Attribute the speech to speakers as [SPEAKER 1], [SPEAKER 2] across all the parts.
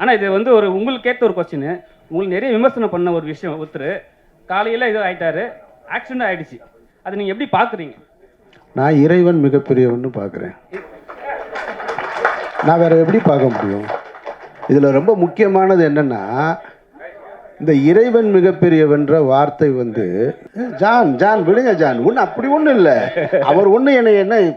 [SPEAKER 1] ஆனால் இது வந்து ஒரு உங்களுக்கு ஏற்ற ஒரு கொஸ்டின் உங்களுக்கு நிறைய விமர்சனம் பண்ண ஒரு விஷயம் ஒருத்தர் காலையில் இது ஆகிட்டாரு ஆக்சிடென்ட் ஆகிடுச்சு அதை நீங்கள் எப்படி பார்க்குறீங்க
[SPEAKER 2] நான் இறைவன் மிகப்பெரியவன்னு பார்க்குறேன் நான் வேறு எப்படி பார்க்க முடியும்? இதில் ரொம்ப முக்கியமானது என்னென்னா இந்த இறைவன் மிகப்பெரியவன்ற வார்த்தை வந்து ஜான் ஜான் விடுங்க ஜான். ஒன்றும் அப்படி ஒன்றும் இல்லை. அவர் ஒன்றும் என்னை என்ன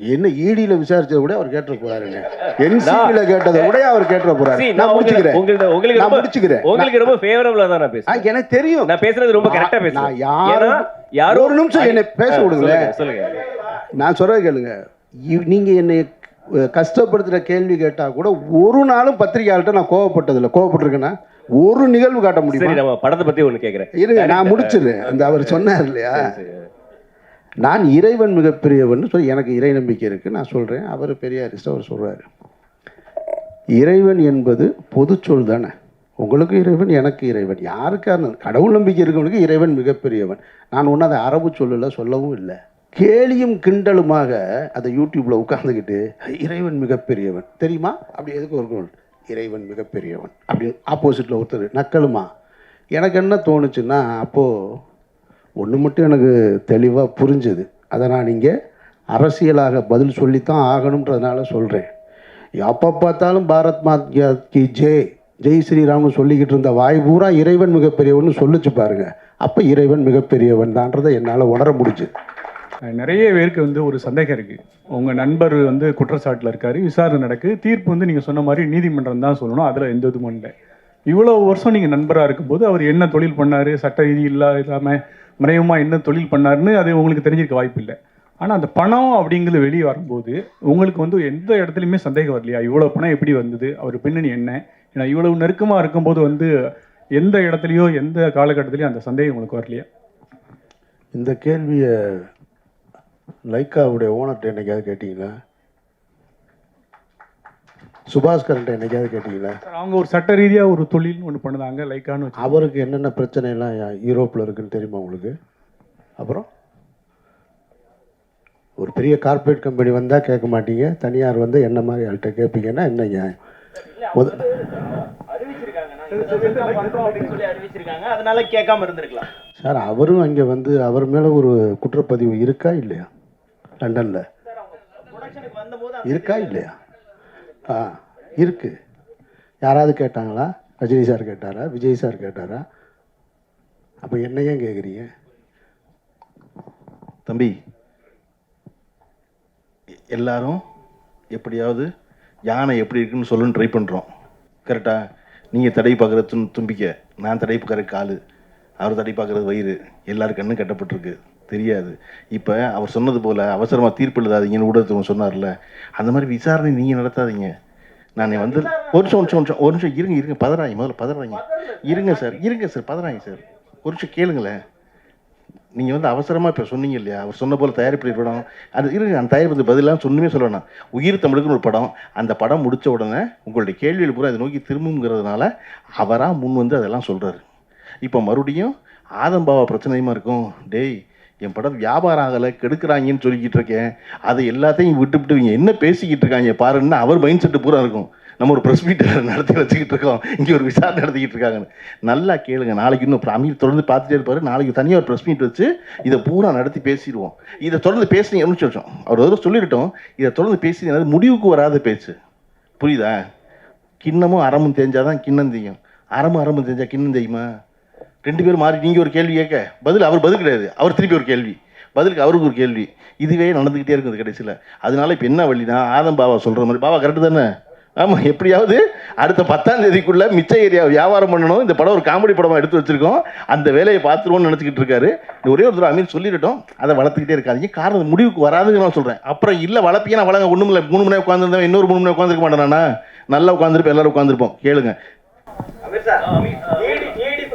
[SPEAKER 2] என்ன ஈடியில் விசாரிச்சதை கூட அவர் கேட்டுற போறாருங்க என்சிபியில் கேட்டதை கூட அவர் கேட்டுற போறாரு. நான் முடிச்சுக்கிறேன்.
[SPEAKER 3] உங்கள்ட்ட- உங்களுக்கு
[SPEAKER 2] நான் முடிச்சுக்கிறேன்.
[SPEAKER 3] உங்களுக்கு ரொம்ப ஃபேவரபிளா தான் நான் பேசுறேன்.
[SPEAKER 2] எனக்கு தெரியும்.
[SPEAKER 3] நான் பேசுறது ரொம்ப கரெக்டா
[SPEAKER 2] நான்
[SPEAKER 3] பேசுறேன்.
[SPEAKER 2] யாரும்
[SPEAKER 3] ஏன்னா, யாரோ
[SPEAKER 2] ஒரு நிமிஷம் என்னை பேச விடுங்களேன்.
[SPEAKER 3] சொல்லுங்க,
[SPEAKER 2] நான் சொல்றது கேளுங்க. நீங்க என்னை அஹ், கஷ்டப்படுத்துற கேள்வி கேட்டா கூட ஒரு நாளும் பத்திரிகையாளர்கிட்ட நான் கோவப்பட்டதில்லை. கோவப்பட்டிருக்கேன்னா ஒரு நிகழ்வு காட்ட முடியுமா?
[SPEAKER 3] நம்ம படத்தை பத்தி ஒண்ணு கேக்குறேன்.
[SPEAKER 2] இருங்க நான் முடிச்சிடுறேன். அந்த அவர் சொன்னார் இல்லையா? நான் இறைவன் மிகப்பெரியவன் சொல்லி எனக்கு இறை நம்பிக்கை இருக்கு. நான் சொல்றேன். அவர் பெரியாரிஸ்ட் அவர் சொல்றாரு. இறைவன் என்பது பொதுச்சொல் தானே. உங்களுக்கு இறைவன் எனக்கு இறைவன். யாருக்கா இருந்தாலும் கடவுள் நம்பிக்கை இருக்கவனுக்கு இறைவன் மிகப்பெரியவன். நான் ஒன்றும் அதை அரபு சொல்லல சொல்லவும் இல்லை. கேலியும் கிண்டலுமாக அதை யூடியூப்பில் உட்கார்ந்துக்கிட்டு இறைவன் மிகப்பெரியவன். தெரியுமா? அப்படி எதுக்கு இருக்கும் இறைவன் மிகப்பெரியவன். அப்படின்னு ஆப்போசிட்டில் ஒருத்தர் நக்கலுமா? எனக்கு என்ன தோணுச்சுன்னா அப்போது ஒன்று மட்டும் எனக்கு தெளிவாக புரிஞ்சுது. அதை நான் இங்கே அரசியலாக பதில் சொல்லித்தான் ஆகணுன்றதுனால சொல்கிறேன் எப்போ பார்த்தாலும் பாரத் மாத்யா கி ஜெய் ஜெய் ஸ்ரீராம்னு சொல்லிக்கிட்டு இருந்த வாய் பூரா இறைவன் மிகப்பெரியவன் சொல்லிச்சு பாருங்கள் அப்போ இறைவன் மிகப்பெரியவன் தான்றதை என்னால் உணர முடிஞ்சுது.
[SPEAKER 4] நிறைய பேருக்கு வந்து ஒரு சந்தேகம் இருக்குது உங்கள் நண்பர் வந்து குற்றச்சாட்டில் இருக்காரு விசாரணை நடக்குது தீர்ப்பு வந்து நீங்கள் சொன்ன மாதிரி நீதிமன்றம் தான் சொல்லணும் அதில் எந்த இதுவும் இல்லை. இவ்வளோ வருஷம் நீங்கள் நண்பராக இருக்கும்போது அவர் என்ன தொழில் பண்ணாரு சட்ட ரீதி இல்லா இல்லாமல் மறைமுகமா என்ன தொழில் பண்ணாருன்னு அது உங்களுக்கு தெரிஞ்சிருக்க வாய்ப்பு இல்லை. ஆனால் அந்த பணம் அப்படிங்கிறது வெளியே வரும்போது உங்களுக்கு வந்து எந்த இடத்துலையுமே சந்தேகம் வரலையா? இவ்வளோ பணம் எப்படி வந்தது? அவர் பின்னணி என்ன? ஏன்னா இவ்வளவு நெருக்கமாக இருக்கும்போது வந்து எந்த இடத்துலையோ எந்த காலகட்டத்திலையும் அந்த சந்தேகம் உங்களுக்கு வரலையா?
[SPEAKER 2] இந்த கேள்வியை லைக்காவுடைய ஓனர்கிட்ட என்னைக்காவது கேட்டிங்களா? சுபாஸ்கரன்ட்ட என்னைக்காவது கேட்டிங்களா?
[SPEAKER 4] சார், அவங்க ஒரு சட்ட ரீதியா ஒரு தொழில் ஒன்று பண்ணுதாங்க லைக்கான்னு
[SPEAKER 2] அவருக்கு என்னென்ன பிரச்சனைலாம் யூரோப்பில் இருக்குன்னு தெரியுமா உங்களுக்கு? அப்புறம்? ஒரு பெரிய கார்ப்பரேட் கம்பெனி வந்தால் கேட்க மாட்டீங்க. தனியார் வந்து என்ன மாதிரி ஆள்கிட்ட கேட்பீங்கன்னா என்ன நியாயம்? முத
[SPEAKER 3] அறிவிச்சிருக்காங்க அதனால கேட்காம இருந்திருக்கலாம்
[SPEAKER 2] சார் அவரும் அங்கே வந்து அவர் மேலே ஒரு குற்றப்பதிவு இருக்கா இல்லையா? லண்டனில் இருக்கா இல்லையா? ஆ இருக்கு. யாராவது கேட்டாங்களா? ரஜினி சார் கேட்டாரா? விஜய் சார் கேட்டாரா? அப்போ என்ன ஏன் கேட்குறீங்க
[SPEAKER 5] தம்பி எல்லாரும் எப்படியாவது யானை எப்படி இருக்குன்னு சொல்லுன்னு ட்ரை பண்ணுறோம் கரெக்டாக நீங்கள் தடை பார்க்குறதுன்னு தும் தும்பிக்க. நான் தடை பார்க்குற காலு. அவர் தடை பார்க்குறது வயிறு. எல்லாரும் கண்ணும் கட்டப்பட்டிருக்கு. தெரியாது. இப்போ அவர் சொன்னது போல் அவசரமாக தீர்ப்பு எழுதாதீங்கன்னு ஊடகத்துவம் சொன்னார்ல அந்த மாதிரி விசாரணை நீங்கள் நடத்தாதீங்க. நான் வந்து ஒரு நிமிஷம் ஒரு நிமிஷம், ஒரு நிமிஷம் இருங்க இருங்க பதறாங்க முதல்ல பதறாங்க இருங்க சார் இருங்க சார் பதறாங்க சார். ஒரு நிமிஷம் கேளுங்களேன். நீங்கள் வந்து அவசரமாக இப்போ சொன்னீங்க இல்லையா? அவர் சொன்ன போல் தயாரிப்பு படம் அது இருங்க அந்த தயாரிப்பு பதிலாக சொன்னுமே சொல்லணும் உயிர் தமிழுக்குன்னு ஒரு படம் அந்த படம் முடித்த உடனே உங்களுடைய கேள்விகள் பூரா அதை நோக்கி திரும்புங்கிறதுனால அவராக முன் வந்து அதெல்லாம் சொல்கிறாரு இப்போ மறுபடியும் ஆதம்பாவா பிரச்சனையுமா இருக்கும்? டேய் என் படம் வியாபாரம் ஆகலை கெடுக்கிறாங்கன்னு சொல்லிக்கிட்டு இருக்கேன். அதை எல்லாத்தையும் விட்டு விட்டுவிங்க என்ன பேசிக்கிட்டு இருக்காங்க பாருன்னா அவர் மைண்ட் செட்டு பூரா இருக்கும். நம்ம ஒரு ப்ரெஸ் மீட் நடத்தி வச்சுக்கிட்டு இருக்கோம். இங்கே ஒரு விசாரணை நடத்திக்கிட்டு இருக்காங்கன்னு. நல்லா கேளுங்க நாளைக்கு இன்னும் அமீர் தொடர்ந்து பார்த்துட்டே இருப்பாரு. நாளைக்கு தனியாக ஒரு ப்ரெஸ் மீட் வச்சு இதை பூரா நடத்தி பேசிடுவோம். இதை தொடர்ந்து பேசுனீங்க ஒரு நிமிஷம் அவர் ஒரு சொல்லிட்டோம் இதை தொடர்ந்து பேசி முடிவுக்கு வராத பேச்சு. புரியுதா? கிண்ணமும் அறமும் தெரிஞ்சாதான் கிண்ணம் தெரியும் அறமும் அறமும் தெரிஞ்சால் கிண்ணம் தெரியுமா ரெண்டு பேரும் மாறி நீங்கள் ஒரு கேள்வி கேட்க. பதில் அவர் பதில் கிடையாது. அவர் திருப்பி ஒரு கேள்வி. பதிலுக்கு அவருக்கு ஒரு கேள்வி. இதுவே நடந்துக்கிட்டே இருக்குது கடைசியில். அதனால இப்போ என்ன வழினா ஆதம் பாபா சொல்கிற மாதிரி பாபா கரெக்டு தானே? ஆமாம் எப்படியாவது அடுத்த பத்தாம் தேதிக்குள்ள மிச்ச ஏரியா வியாபாரம் பண்ணணும். இந்த படம் ஒரு காமெடி படமாக எடுத்து வச்சிருக்கோம். அந்த வேலையை பார்த்துருவோம்னு நினச்சிக்கிட்டு இருக்காரு. ஒரே ஒரு தடவை அமீர் சொல்லிடட்டும். அதை வளர்த்துக்கிட்டே இருக்காதீங்க. காரணம் முடிவுக்கு வராதுன்னு நான் சொல்கிறேன் அப்புறம் இல்லை வளர்ப்பீங்க நான் வளங்க ஒன்றும் இல்லை மூணு மணி உட்காந்துருந்தேன் இன்னொரு மூணு மணி உட்காந்துருக்க மாட்டேனா? நல்லா உட்காந்துருப்போம் எல்லாரும் உட்காந்துருப்போம் கேளுங்க.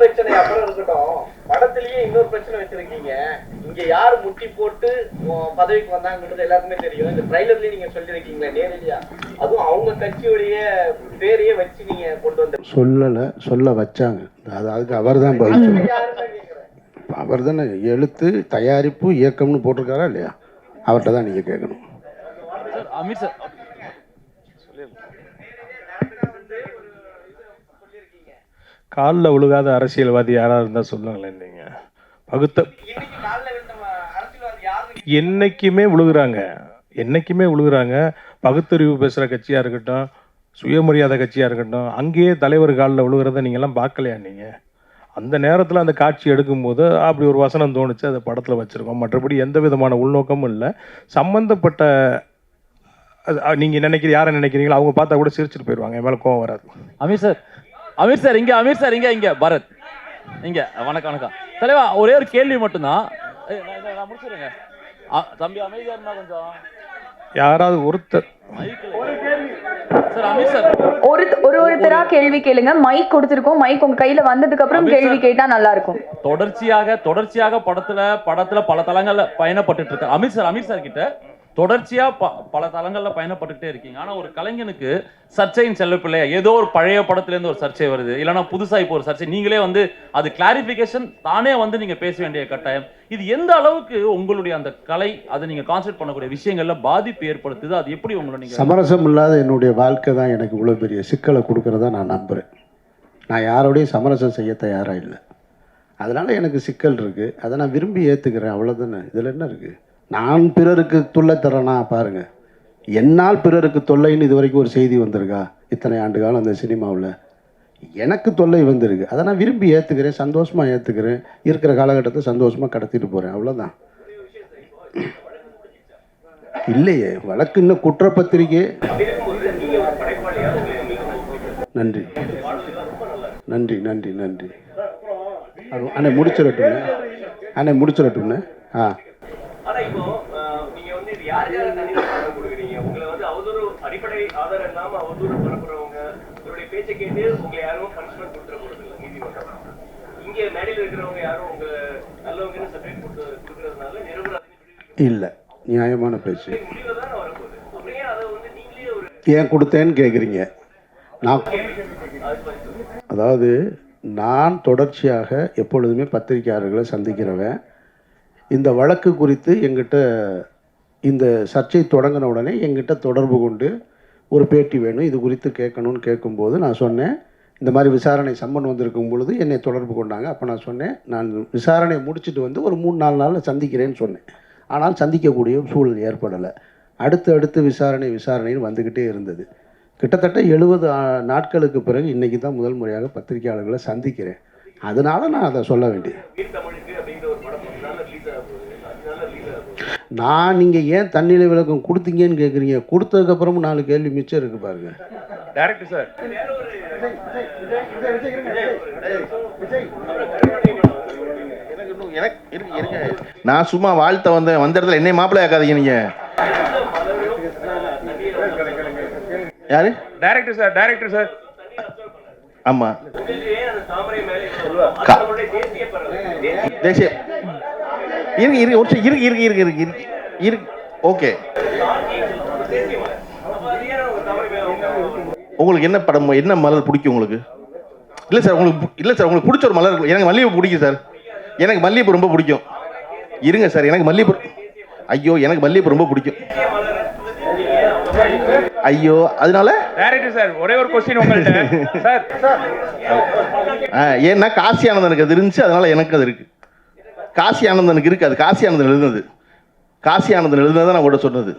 [SPEAKER 3] பிரச்சனை அப்புறம் இருக்கட்டும். படத்திலேயே இன்னொரு பிரச்சனை வச்சிருக்கீங்க. இங்க யாரு முட்டி போட்டு பதவிக்கு வந்தாங்கிறது எல்லாருக்குமே தெரியும். இந்த ட்ரைலர்லயே நீங்க சொல்லிருக்கீங்களே நேரடியா. அதுவும் அவங்க கட்சியுடைய பேரையே வச்சு நீங்க கொண்டு வந்த
[SPEAKER 2] சொல்லலை சொல்ல வச்சாங்க. அது அதுக்கு அவர் தான் பதில் சொல்லணும். அவர் தானே எழுத்து தயாரிப்பு இயக்கம்னு போட்டிருக்காரா இல்லையா? அவர்கிட்ட தான் நீங்கள் கேட்கணும்
[SPEAKER 1] அமீர் சார்
[SPEAKER 6] காலில் விழுகாத அரசியல்வாதி யாராக இருந்தால் சொல்லுங்களேன் நீங்கள் பகுத்த
[SPEAKER 3] என்றைக்குமே விழுகிறாங்க என்றைக்குமே விழுகிறாங்க
[SPEAKER 6] என்னைக்குமே என்னைக்குமே விழுகுறாங்க பகுத்தறிவு பேசுகிற கட்சியாக இருக்கட்டும் சுயமரியாதை கட்சியாக இருக்கட்டும் அங்கேயே தலைவர் காலில் விழுகிறத நீங்கள்லாம் பார்க்கலையா நீங்கள் அந்த நேரத்தில் அந்த காட்சி எடுக்கும்போது அப்படி ஒரு வசனம் தோணுச்சு அதை படத்தில் வச்சுருக்கோம். மற்றபடி எந்த விதமான உள்நோக்கமும் இல்லை. சம்மந்தப்பட்ட நீங்கள் நினைக்கிற யாரை நினைக்கிறீங்களோ அவங்க பார்த்தா கூட சிரிச்சிட்டு போயிடுவாங்க என் மேலே கோவம் வராது.
[SPEAKER 7] அமீர் சார் அமீர் சார் இங்க அமீர் சார் இங்க இங்க பரத். இங்க வணக்கம் வணக்கம். தலைவா ஒரே ஒரு கேள்வி மட்டும்தான். அ- தம்பி அமைதியா இருந்தா கொஞ்சம்.
[SPEAKER 6] யாராவது ஒருத்தர்.
[SPEAKER 7] Sir Aamir sir.
[SPEAKER 8] ஒரு ஒரு ஒருத்தரா கேள்வி கேளுங்க. மைக் கொடுத்துருக்கோம். மைக் உங்க கையில வந்ததுக்கு அப்புறம்
[SPEAKER 7] அமித்
[SPEAKER 8] கேள்வி. கேட்டா நல்லா இருக்கும்
[SPEAKER 7] தொடர்ச்சியாக தொடர்ச்சியாக படத்துல படத்துல பல தளங்கள்ல பயணப்பட்டுட்டு இருக்க அமீர் சார் அமீர் சார் கிட்ட தொடர்ச்சியா ப- பல தளங்களில் பயணப்பட்டுக்கிட்டே இருக்கீங்க. ஆனால் ஒரு கலைஞனுக்கு சர்ச்சையின் செல்லப்பிள்ளையா ஏதோ ஒரு பழைய படத்துலேருந்து ஒரு சர்ச்சை வருது. இல்லைன்னா புதுசாக இப்போ ஒரு சர்ச்சை. நீங்களே வந்து அது கிளாரிஃபிகேஷன் தானே வந்து நீங்கள் பேச வேண்டிய கட்டாயம். இது எந்த அளவுக்கு உங்களுடைய அந்த கலை அதை நீங்கள் கான்சென்ட் பண்ணக்கூடிய விஷயங்களில் பாதிப்பு ஏற்படுத்துது? அது எப்படி உங்களை நீங்கள்
[SPEAKER 2] சமரசம் இல்லாத என்னுடைய வாழ்க்கை தான் எனக்கு இவ்வளோ பெரிய சிக்கலை கொடுக்குறதா நான் நம்புகிறேன் நான் யாரோடையும் சமரசம் செய்ய தயாராக இல்லை. அதனால் எனக்கு சிக்கல் இருக்குது அதை நான் விரும்பி ஏற்றுக்கிறேன் அவ்வளோதானே இதில் என்ன இருக்குது நான் பிறருக்கு தொல்லை தரேனா பாருங்கள் என்னால் பிறருக்கு தொல்லைன்னு இது வரைக்கும் ஒரு செய்தி வந்திருக்கா? இத்தனை ஆண்டு காலம் அந்த சினிமாவில். எனக்கு தொல்லை வந்திருக்கு. அதை நான் விரும்பி ஏற்றுக்கிறேன் சந்தோஷமாக ஏற்றுக்கிறேன் இருக்கிற காலகட்டத்தை சந்தோஷமாக கடத்திட்டு போகிறேன் அவ்வளோதான் இல்லையே வழக்கு இன்னும் குற்றப்பத்திரிக்கை நன்றி. நன்றி நன்றி நன்றி. அது- அண்ணே முடிச்சிடட்டும்ண்ணே. அண்ணே முடிச்சிடட்டும்ண்ணே. ஆ.
[SPEAKER 3] ஆனா இப்போ நீங்க வந்து இது யாருக்காக தனி ஆதரவு கொடுக்குறீங்க? உங்களை வந்து அவதூறு அடிப்படை ஆதாரம் இல்லாம அவதூறு பரப்புறவங்க உங்களுடைய பேச்சை கேட்டு உங்களை யாரும் பனிஷ்மெண்ட் கொடுத்துட போறது இல்லை நீதிமன்றம் இங்க மேடையில் இருக்கிறவங்க யாரும் உங்க நல்லவங்கன்னு சர்டிஃபிகேட் கொடுத்து கொடுக்கறதுனால நிரபராதின்னு
[SPEAKER 2] இல்லை நியாயமான பேச்சு. ஏன் கொடுத்தேன்னு கேட்குறீங்க. நான் அதாவது நான் தொடர்ச்சியாக எப்பொழுதுமே பத்திரிகையாளர்களை சந்திக்கிறவன். இந்த வழக்கு குறித்து எங்கிட்ட இந்த சர்ச்சை தொடங்கின உடனே எங்கிட்ட தொடர்பு கொண்டு ஒரு பேட்டி வேணும் இது குறித்து கேட்கணும்னு கேட்கும்போது நான் சொன்னேன் இந்த மாதிரி விசாரணை சம்மன் வந்திருக்கும் பொழுது என்னை தொடர்பு கொண்டாங்க. அப்போ நான் சொன்னேன் நான் விசாரணை முடிச்சுட்டு வந்து ஒரு மூணு நாலு நாளில் சந்திக்கிறேன்னு சொன்னேன். ஆனால் சந்திக்கக்கூடிய சூழல் ஏற்படலை. அடுத்து அடுத்து விசாரணை விசாரணைன்னு வந்துக்கிட்டே இருந்தது. கிட்டத்தட்ட எழுபது நாட்களுக்கு பிறகு இன்றைக்கி தான் முதல் முறையாக பத்திரிகையாளர்களை சந்திக்கிறேன். அதனால் நான் அதை சொல்ல வேண்டியது. நான் நீங்கள் ஏன் தண்ணியில் விளக்கம் கொடுத்தீங்கன்னு கேட்குறீங்க கொடுத்ததுக்கப்புறமும் நாலு கேள்வி மிச்சம் இருக்குது பாருங்க.
[SPEAKER 1] டேரக்டர் சார்
[SPEAKER 5] எனக்கு இன்னும் எனக்கு இருக்கு இருங்க நான் சும்மா வாழ்த்த வந்தேன். வந்த இடத்துல என்னை மாப்பிள்ளை ஆக்காதீங்க நீங்க. யாரு?
[SPEAKER 1] டேரக்டர் சார் டேரக்டர் சார்
[SPEAKER 5] ஆமா.
[SPEAKER 3] தேசிய
[SPEAKER 5] இருக்கு இருக்கு ஒரு இருக்கு இருக்கு இருக்கு இருக்கு இருக்கு இருக்கு ஓகே. உங்களுக்கு என்ன படம் என்ன மலர் பிடிக்கும் உங்களுக்கு? இல்லை சார் உங்களுக்கு இல்லை சார் உங்களுக்கு பிடிச்ச ஒரு மலர். எனக்கு மல்லிகைப்பூ பிடிக்கும் சார். எனக்கு மல்லிகைப்பூ ரொம்ப பிடிக்கும். இருங்க சார் எனக்கு மல்லிகைப்பூ ஐயோ எனக்கு மல்லிகைப்பூ ரொம்ப பிடிக்கும். ஐயோ அதனால?
[SPEAKER 1] டேரக்டர் சார் ஒரே ஒரு கொஸ்டின் உங்கள்கிட்ட சார்.
[SPEAKER 5] ஆ, ஏன்னா காசி ஆனந்தனுக்கு அது இருந்துச்சு அதனால எனக்கு அது இருக்கு. காசி ஆனந்தனுக்கு இருக்கு. அது காசி ஆனந்தன் எழுதுனது. காசி ஆனந்தன் எழுதுனதை நான் கூட சொன்னது.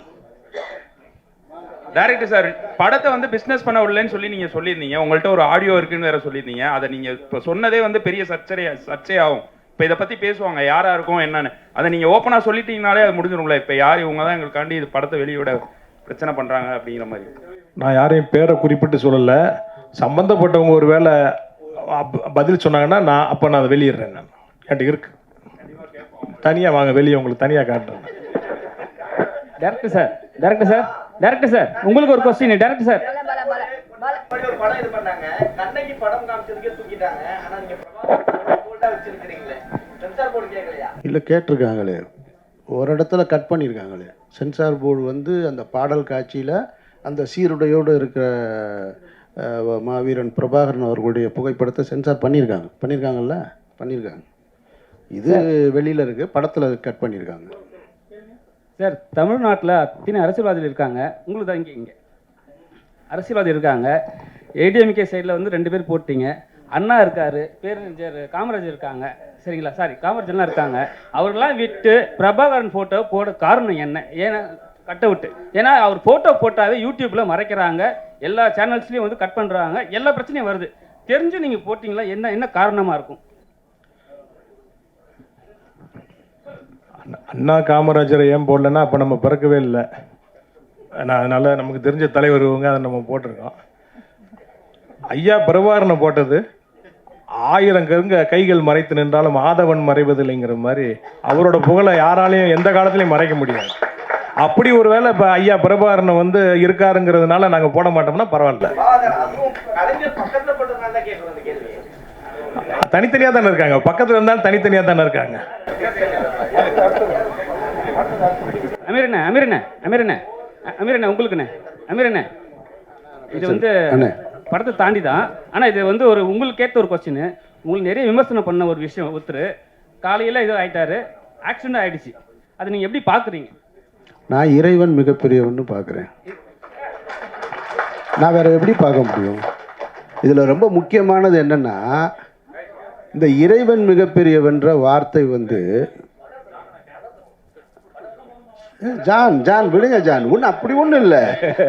[SPEAKER 1] டேரக்டர் சார் படத்தை வந்து பிசினஸ் பண்ண விடலன்னு சொல்லி நீங்க சொல்லியிருந்தீங்க. உங்கள்ட்ட ஒரு ஆடியோ இருக்குன்னு வேற சொல்லியிருந்தீங்க. அதை நீங்க இப்போ சொன்னதே வந்து பெரிய சர்ச்சை சர்ச்சையாகும். இப்போ இதை பத்தி பேசுவாங்க. யாரா இருக்கும் என்னன்னு. அதை நீங்க ஓப்பனா சொல்லிட்டீங்கனாலே அது முடிஞ்சிடும்ல. இப்போ யார் இவங்க தான் எங்களுக்காண்டி இது படத்தை வெளியிட பிரச்சனை பண்றாங்க அப்படிங்கிற மாதிரி.
[SPEAKER 6] நான் யாரையும் பேரை குறிப்பிட்டு சொல்லலை. சம்மந்தப்பட்டவங்க ஒரு வேளை பதில் சொன்னாங்கன்னா நான் அப்போ நான் அதை வெளியிடுறேன் நான். என்கிட்ட இருக்கு. தனியாக வாங்க வெளியே உங்களுக்கு தனியாக காட்டுறேன்.
[SPEAKER 1] Director sir director sir director sir உங்களுக்கு ஒரு கொஸ்டின் டேரக்டர் சார்
[SPEAKER 3] முன்னாடி ஒரு படம் இது பண்ணாங்க. கண்ணகி படம் காமிச்சதுக்கே தூக்கிட்டாங்க. ஆனா நீங்க போல்டா வச்சிருக்கீங்களே சென்சார் போர்டு கேட்கலையா
[SPEAKER 2] இல்லை கேட்டிருக்காங்களே. ஒரு இடத்துல கட் பண்ணியிருக்காங்களே. சென்சார் போர்டு வந்து அந்த பாடல் காட்சியில் அந்த சீருடையோடு இருக்கிற மாவீரன் பிரபாகரன் அவர்களுடைய புகைப்படத்தை சென்சார் பண்ணியிருக்காங்க. பண்ணியிருக்காங்கல்ல? பண்ணியிருக்காங்க. இது வெளியில் இருக்குது படத்தில் கட் பண்ணியிருக்காங்க.
[SPEAKER 1] சார் தமிழ்நாட்டில் அத்தனை அரசியல்வாதிகள் இருக்காங்க. உங்களுக்கு தான் இங்கே இங்கே. அரசியல்வாதி இருக்காங்க. ஏடிஎம்கே சைடில் வந்து ரெண்டு பேர் போட்டீங்க.
[SPEAKER 9] அண்ணா இருக்காரு பேரறிஞர் காமராஜர் இருக்காங்க. சரிங்களா? சாரி காமராஜர்லாம் இருக்காங்க. அவர்களாம் விட்டு பிரபாகரன் ஃபோட்டோ போட காரணம் என்ன? ஏன்னா கட் அவுட்டு ஏன்னா அவர் ஃபோட்டோ போட்டாவே யூடியூப்பில் மறைக்கிறாங்க. எல்லா சேனல்ஸ்லேயும் வந்து கட் பண்ணுறாங்க எல்லா பிரச்சனையும் வருது. தெரிஞ்சு நீங்கள் போட்டிங்களா? என்ன என்ன காரணமாக இருக்கும்?
[SPEAKER 6] அண்ணா- காமராஜரை ஏன் போடலன்னா அப்போ நம்ம பிறக்கவே இல்லை. நான் அதனால் நமக்கு தெரிஞ்ச தலைவர் இவங்க அதை நம்ம போட்டிருக்கோம். ஐயா பிரபாகரனை போட்டது ஆயிரம் கருங்க கைகள் மறைத்து நின்றாலும் ஆதவன் மறைவதில்லைங்கிற மாதிரி அவரோட புகழை யாராலையும் எந்த காலத்துலையும் மறைக்க முடியாது. அப்படி ஒரு வேளை இப்போ ஐயா பிரபாகரனை வந்து இருக்காருங்கிறதுனால நாங்கள் போட மாட்டோம்னா பரவாயில்ல
[SPEAKER 3] பாதர் அதுவும் கலைஞர் பக்கத்துல போட்டதுனால தான் கேட்கணும் அந்த கேள்வி
[SPEAKER 6] தனித்தனியாக தானே இருக்காங்க? பக்கத்தில் இருந்தாலும் தனித்தனியாக தானே இருக்காங்க?
[SPEAKER 9] அமீரண்ணே அமீரண்ணே அமீரண்ணே அமீரண்ணே உங்களுக்குண்ணே அமீரண்ணே. இது வந்து
[SPEAKER 2] அண்ணே.
[SPEAKER 9] படத்தை தாண்டி தான் ஆனால் இது வந்து ஒரு உங்களுக்கு ஏற்ற ஒரு கொஸ்டின் உங்களுக்கு நிறைய விமர்சனம் பண்ண ஒரு விஷயம் ஒருத்தர். காலையில் இது ஆயிட்டாரு. ஆக்சிடென்ட் ஆயிடுச்சு. அதை நீங்கள் எப்படி பார்க்குறீங்க
[SPEAKER 2] நான் இறைவன் மிகப்பெரியவன்னு பார்க்குறேன் நான் வேற எப்படி பார்க்க முடியும்? இதில் ரொம்ப முக்கியமானது என்னன்னா இந்த இறைவன் மிகப்பெரியவன்ற வார்த்தை வந்து ஜான் ஜான் விடுங்க ஜான் ஒன்று அப்படி ஒன்றும் இல்லை.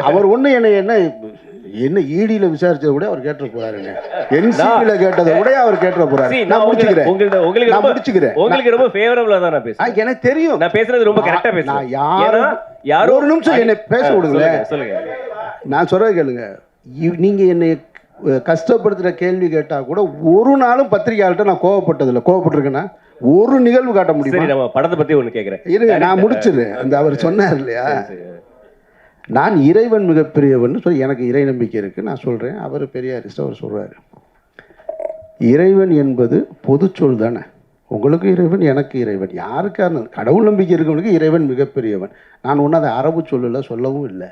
[SPEAKER 2] அவர் ஒன்று என்னை என்ன என்ன ஈடியில் விசாரிச்சதை கூட அவர் கேட்டுற போறாருங்க என்சிபியில் கேட்டதை கூட அவர் கேட்டுற போறாரு. நான் முடிச்சுக்கிறேன்.
[SPEAKER 10] உங்களுக்கு
[SPEAKER 2] நான் முடிச்சுக்கிறேன்.
[SPEAKER 10] உங்களுக்கு ரொம்ப ஃபேவரபிளா தான் நான் பேசுறேன்.
[SPEAKER 2] எனக்கு தெரியும்.
[SPEAKER 10] நான் பேசுறது ரொம்ப கரெக்டா
[SPEAKER 2] நான்
[SPEAKER 10] பேசுறேன்.
[SPEAKER 2] யாரும்
[SPEAKER 10] ஏன்னா, யாரோ
[SPEAKER 2] ஒரு நிமிஷம் என்னை பேச விடுங்களேன்.
[SPEAKER 10] சொல்லுங்க,
[SPEAKER 2] நான் சொல்றது கேளுங்க. நீங்க என்னை அஹ், கஷ்டப்படுத்துற கேள்வி கேட்டா கூட ஒரு நாளும் பத்திரிகையாளர்கிட்ட நான் கோவப்பட்டதில்லை. கோவப்பட்டிருக்கேன்னா ஒரு நிகழ்வு காட்ட முடியுமா?
[SPEAKER 10] நம்ம படத்தை பத்தி ஒண்ணு கேக்குறேன்.
[SPEAKER 2] இருங்க நான் முடிச்சிடுறேன். அந்த அவர் சொன்னார் இல்லையா? நான் இறைவன் மிகப்பெரியவன் சொல்லி எனக்கு இறை நம்பிக்கை இருக்கு. நான் சொல்றேன். அவர் பெரியாரிஸ்ட் அவர் சொல்றாரு. இறைவன் என்பது பொதுச்சொல் தானே. உங்களுக்கு இறைவன் எனக்கு இறைவன். யாருக்கா இருந்தாலும் கடவுள் நம்பிக்கை இருக்கவனுக்கு இறைவன் மிகப்பெரியவன். நான் ஒன்றும் அதை அரபு சொல்லல சொல்லவும் இல்லை.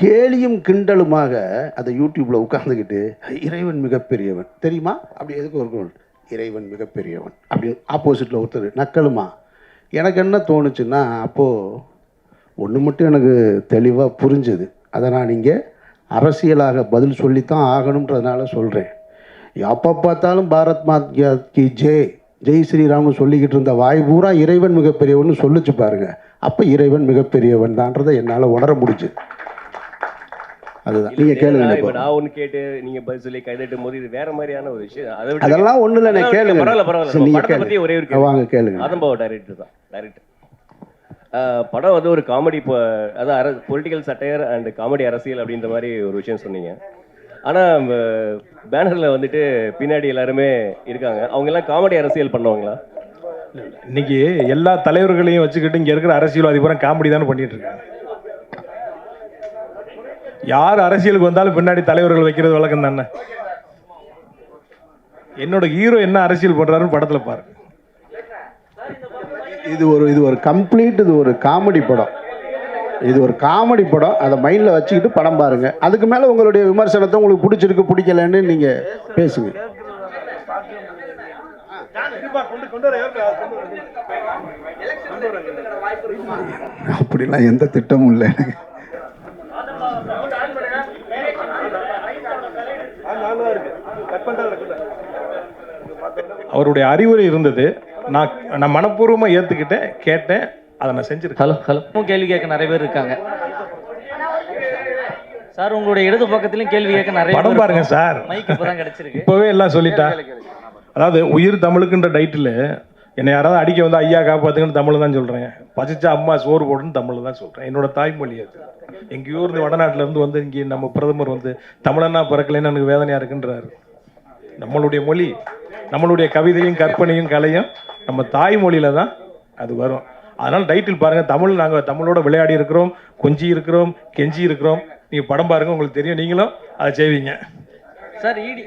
[SPEAKER 2] கேலியும் கிண்டலுமாக அதை யூடியூப்பில் உட்காந்துக்கிட்டு இறைவன் மிகப்பெரியவன். தெரியுமா? அப்படி எதுக்கு ஒரு இறைவன் மிகப்பெரியவன். அப்படின்னு ஆப்போசிட்டில் ஒருத்தர் நக்கலுமா? எனக்கு என்ன தோணுச்சுன்னா அப்போது ஒன்று மட்டும் எனக்கு தெளிவாக புரிஞ்சுது. அதை நான் இங்கே அரசியலாக பதில் சொல்லித்தான் ஆகணுன்றதுனால சொல்கிறேன் எப்போ பார்த்தாலும் பாரத் மாத்யா கி ஜெய் ஜெய் ஸ்ரீராம்னு சொல்லிக்கிட்டு இருந்த வாய் பூரா இறைவன் மிகப்பெரியவன் சொல்லிச்சு பாருங்கள் அப்போ இறைவன் மிகப்பெரியவன் தான்றதை என்னால் உணர முடிஞ்சுது. அதுதான். நீங்கள் கேளுங்க இப்போ.
[SPEAKER 10] இப்ப நான் ஒண்ணு கேட்டு நீங்க பதில் சொல்லி கைதட்டும் போது இது வேற மாதிரியான ஒரு விஷயம். அதை விட்டு
[SPEAKER 2] அதெல்லாம் ஒன்றும் இல்லை கேளுங்க.
[SPEAKER 10] பரவாயில்ல பரவாயில்ல.
[SPEAKER 2] நீங்க
[SPEAKER 10] பத்தி ஒரே ஒரு.
[SPEAKER 2] வாங்க கேளுங்க.
[SPEAKER 10] ஆதம்பாவ டைரக்டர் தான் டைரக்டர் படம் வந்து ஒரு காமெடி அதான் அர பொலிட்டிக்கல் சட்டையர் அண்ட் காமெடி அரசியல் அப்படின்ற மாதிரி ஒரு விஷயம் சொன்னீங்க. ஆனா பேனர்ல வந்துட்டு பின்னாடி எல்லாருமே இருக்காங்க. அவங்க எல்லாம் காமெடி அரசியல் பண்ணுவாங்களா?
[SPEAKER 6] இன்னைக்கு எல்லா தலைவர்களையும் வச்சுக்கிட்டு இங்க இருக்கிற அரசியல்வாதி பூரா காமெடி தானே பண்ணிட்டு இருக்காங்க. யார் அரசியலுக்கு வந்தாலும் பின்னாடி தலைவர்கள் வைக்கிறது வழக்கம் தானே? என்னோட ஹீரோ என்ன அரசியல் பண்றாருன்னு படத்துல பாரு.
[SPEAKER 2] இது ஒரு இது ஒரு கம்ப்ளீட் இது ஒரு காமெடி படம். இது ஒரு காமெடி படம். அதை மைண்டில் வச்சுக்கிட்டு படம் பாருங்க. அதுக்கு மேலே உங்களுடைய விமர்சனத்தை உங்களுக்கு பிடிச்சிருக்கு பிடிக்கலன்னு நீங்கள் பேசுங்க. அப்படிலாம் எந்த திட்டமும் இல்லை எனக்கு.
[SPEAKER 6] அவருடைய அறிவுரை இருந்தது. நான் நான் மனப்பூர்வமாக ஏற்றுக்கிட்டேன் கேட்டேன் அதை நான் செஞ்சிருக்கேன்.
[SPEAKER 7] Hello hello. கேள்வி கேட்க நிறைய பேர் இருக்காங்க. சார் உங்களுடைய இடது பக்கத்துலயும் கேள்வி கேட்க நிறைய
[SPEAKER 6] படம்
[SPEAKER 7] பேர்
[SPEAKER 6] பாருங்க. சார்.
[SPEAKER 7] மைக் இப்பதான் கிடைச்சிருக்கு.
[SPEAKER 6] இப்போவே எல்லாம் சொல்லிட்டா. அதாவது உயிர் தமிழுக்குன்ற டைட்டில் என்னை யாராவது அடிக்க வந்து ஐயா காப்பாத்துங்கன்னு தமிழ் தான் சொல்கிறேன் பசிச்சா அம்மா சோறு போடுன்னு தமிழ் தான் சொல்கிறேன் என்னோட தாய்மொழி அது. எங்கேயோ இருந்து வடநாட்டுல இருந்து வந்து இங்கே நம்ம பிரதமர் வந்து தமிழனா பிறக்கலைன்னு எனக்கு வேதனையாக இருக்குன்றாரு. நம்மளுடைய மொழி. நம்மளுடைய கவிதையும் கற்பனையும் கலையும் நம்ம தாய்மொழியில தான் அது வரும். அதனால் டைட்டில் பாருங்க. தமிழ் நாங்கள் தமிழோட விளையாடி இருக்கிறோம் கொஞ்சி இருக்கிறோம் கெஞ்சி இருக்கிறோம். நீங்கள் படம் பாருங்க உங்களுக்கு தெரியும். நீங்களும் அதை செய்வீங்க.
[SPEAKER 7] சார் இடி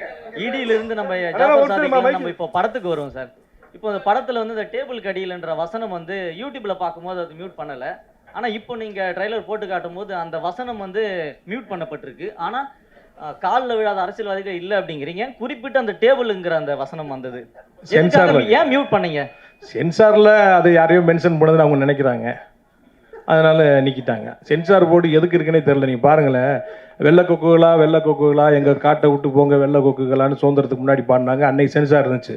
[SPEAKER 7] இடியில இருந்து நம்ம இப்போ படத்துக்கு வருவோம் சார். இப்போ அந்த படத்துல வந்து இந்த டேபிள் கடியிலன்ற வசனம் வந்து யூடியூப்ல பார்க்கும்போது அது மியூட் பண்ணல. ஆனா இப்போ நீங்க ட்ரைலர் போட்டு காட்டும் போது அந்த வசனம் வந்து மியூட் பண்ணப்பட்டிருக்கு. ஆனா கால்ல விழாத அரசியல்வாதிகள் இல்ல அப்படிங்கிறீங்க. குறிப்பிட்ட அந்த டேபிள்ங்கிற அந்த வசனம் வந்தது.
[SPEAKER 6] சென்சார்ல
[SPEAKER 7] ஏன் மியூட் பண்ணீங்க?
[SPEAKER 6] சென்சாரில் அது யாரையோ மென்ஷன் பண்ணதுன்னு அவங்க நினைக்கிறாங்க. அதனால் நீக்கிட்டாங்க. சென்சார் போர்டு எதுக்கு இருக்குன்னே தெரில நீங்கள் பாருங்களேன். வெள்ளை கொக்குகளா வெள்ளை கொக்குகளா எங்கள் காட்டை விட்டு போங்க வெள்ளை கொக்குகளான்னு சுதந்திரத்துக்கு முன்னாடி பாடினாங்க. அன்னைக்கு சென்சார் இருந்துச்சு.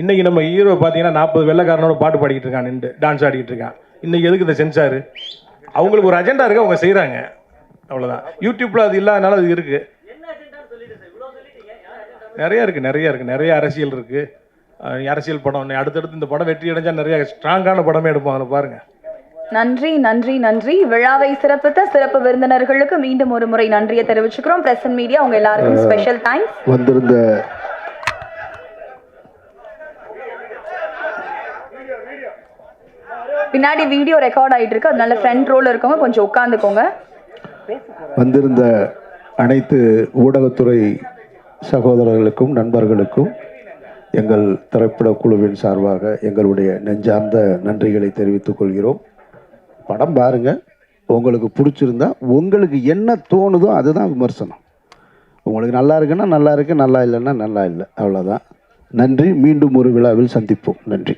[SPEAKER 6] இன்றைக்கி நம்ம ஹீரோ பார்த்தீங்கன்னா நாற்பது வெள்ளைக்காரனோட பாட்டு பாடிக்கிட்டு இருக்கான் நின்று டான்ஸ் ஆடிக்கிட்டு இருக்கான். இன்றைக்கி எதுக்கு இந்த சென்சார் அவங்களுக்கு ஒரு அஜெண்டா இருக்கு அவங்க செய்கிறாங்க அவ்வளோதான் யூடியூப்பில் அது இல்லாதனால அது இருக்குது நிறைய இருக்குது நிறைய இருக்குது நிறைய அரசியல் இருக்குது அரசியல் படம் அடுத்தடுத்து இந்த படம் வெற்றி அடைஞ்சா நிறைய ஸ்ட்ராங்கான படமே எடுப்போம் அதில் பாருங்கள்
[SPEAKER 8] நன்றி நன்றி நன்றி. விழாவை சிறப்பித்த சிறப்பு விருந்தினர்களுக்கு மீண்டும் ஒரு முறை நன்றியை தெரிவிச்சுக்கிறோம். பிரசன்ட் மீடியா உங்க எல்லாருக்கும் ஸ்பெஷல் தேங்க்ஸ்
[SPEAKER 2] வந்திருந்த
[SPEAKER 8] பின்னாடி வீடியோ ரெக்கார்ட் ஆயிட்டு இருக்கு அதனால ஃப்ரண்ட் ரோல இருக்கவங்க கொஞ்சம் உட்காந்துக்கோங்க
[SPEAKER 2] வந்திருந்த அனைத்து ஊடகத்துறை சகோதரர்களுக்கும் நண்பர்களுக்கும் எங்கள் திரைப்பட குழுவின் சார்பாக எங்களுடைய நெஞ்சார்ந்த நன்றிகளை தெரிவித்துக் கொள்கிறோம். படம் பாருங்கள் உங்களுக்கு பிடிச்சிருந்தா உங்களுக்கு என்ன தோணுதோ அதுதான் விமர்சனம். உங்களுக்கு நல்லா இருக்குன்னா நல்லா இருக்கு நல்லா இல்லைன்னா நல்லா இல்லை. அவ்வளோதான் நன்றி. மீண்டும் ஒரு விழாவில் சந்திப்போம். நன்றி.